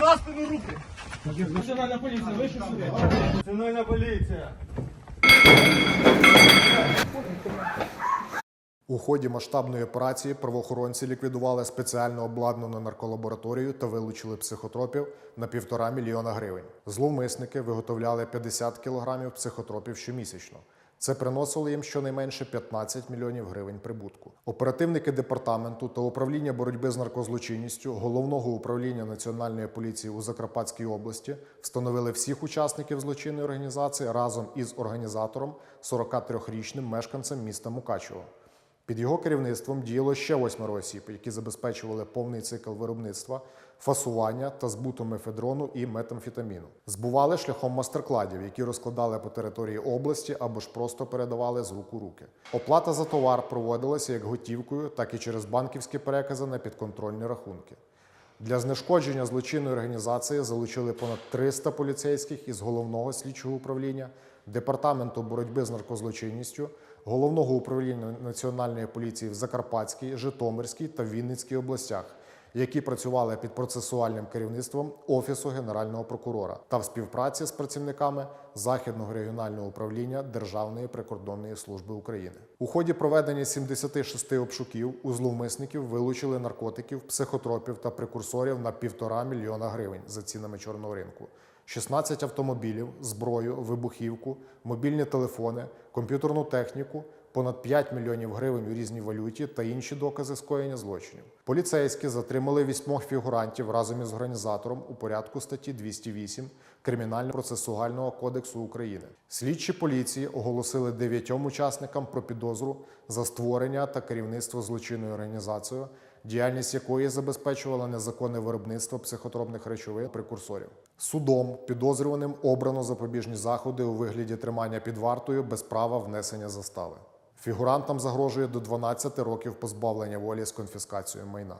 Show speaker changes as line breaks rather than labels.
сторону руки. Національна поліція, вийшли сюди.
Національна поліція.
У ході масштабної операції правоохоронці ліквідували спеціально обладнану нарколабораторію та вилучили психотропів на півтора мільйона гривень. Зловмисники виготовляли 50 кілограмів психотропів щомісячно. Це приносило їм щонайменше 15 мільйонів гривень прибутку. Оперативники департаменту та управління боротьби з наркозлочинністю головного управління національної поліції у Закарпатській області встановили всіх учасників злочинної організації разом із організатором 43-річним мешканцем міста Мукачево. Під його керівництвом діяло ще восьмеро осіб, які забезпечували повний цикл виробництва, фасування та збуту мефедрону і метамфетаміну. Збували шляхом мастеркладів, які розкладали по території області або ж просто передавали з рук у руки. Оплата за товар проводилася як готівкою, так і через банківські перекази на підконтрольні рахунки. Для знешкодження злочинної організації залучили понад 300 поліцейських із головного слідчого управління, департаменту боротьби з наркозлочинністю, головного управління національної поліції в Закарпатській, Житомирській та Вінницькій областях, які працювали під процесуальним керівництвом Офісу Генерального прокурора та в співпраці з працівниками Західного регіонального управління Державної прикордонної служби України. У ході проведення 76 обшуків у зловмисників вилучили наркотиків, психотропів та прекурсорів на півтора мільйона гривень за цінами чорного ринку. 16 автомобілів, зброю, вибухівку, мобільні телефони, комп'ютерну техніку, понад 5 мільйонів гривень у різній валюті та інші докази скоєння злочинів. Поліцейські затримали вісьмох фігурантів разом із організатором у порядку статті 208 Кримінально-процесуального кодексу України. Слідчі поліції оголосили дев'ятьом учасникам про підозру за створення та керівництво злочинною організацією, діяльність якої забезпечувала незаконне виробництво психотропних речовин прекурсорів. Судом підозрюваним обрано запобіжні заходи у вигляді тримання під вартою без права внесення застави. Фігурантам загрожує до 12 років позбавлення волі з конфіскацією майна.